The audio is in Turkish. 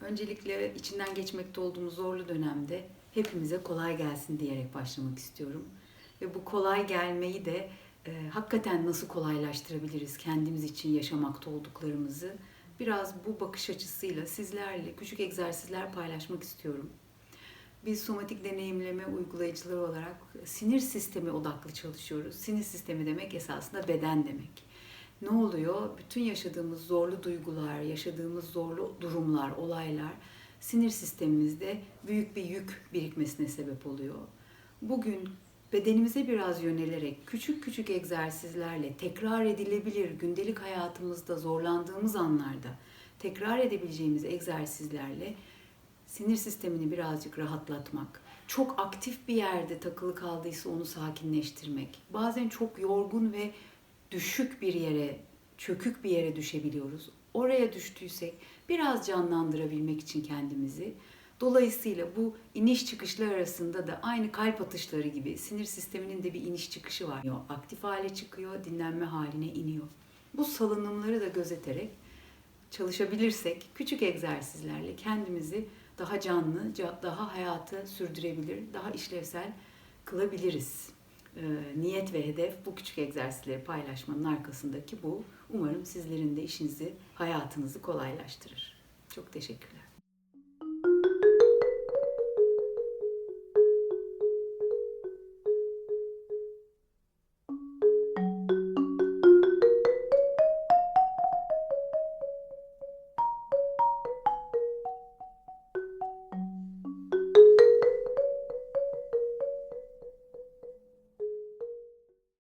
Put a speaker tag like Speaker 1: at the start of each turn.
Speaker 1: Öncelikle içinden geçmekte olduğumuz zorlu dönemde hepimize kolay gelsin diyerek başlamak istiyorum. Ve bu kolay gelmeyi de e, hakikaten nasıl kolaylaştırabiliriz kendimiz için yaşamakta olduklarımızı biraz bu bakış açısıyla sizlerle küçük egzersizler paylaşmak istiyorum. Biz somatik deneyimleme uygulayıcıları olarak sinir sistemi odaklı çalışıyoruz. Sinir sistemi demek esasında beden demek. Ne oluyor? Bütün yaşadığımız zorlu duygular, yaşadığımız zorlu durumlar, olaylar sinir sistemimizde büyük bir yük birikmesine sebep oluyor. Bugün bedenimize biraz yönelerek küçük küçük egzersizlerle tekrar edilebilir gündelik hayatımızda zorlandığımız anlarda tekrar edebileceğimiz egzersizlerle sinir sistemini birazcık rahatlatmak, çok aktif bir yerde takılı kaldıysa onu sakinleştirmek, bazen çok yorgun ve düşük bir yere, çökük bir yere düşebiliyoruz. Oraya düştüysek biraz canlandırabilmek için kendimizi. Dolayısıyla bu iniş çıkışlar arasında da aynı kalp atışları gibi sinir sisteminin de bir iniş çıkışı var. Aktif hale çıkıyor, dinlenme haline iniyor. Bu salınımları da gözeterek çalışabilirsek küçük egzersizlerle kendimizi daha canlı, ca- daha hayatı sürdürebilir, daha işlevsel kılabiliriz. Ee, niyet ve hedef bu küçük egzersizleri paylaşmanın arkasındaki bu. Umarım sizlerin de işinizi, hayatınızı kolaylaştırır. Çok teşekkürler.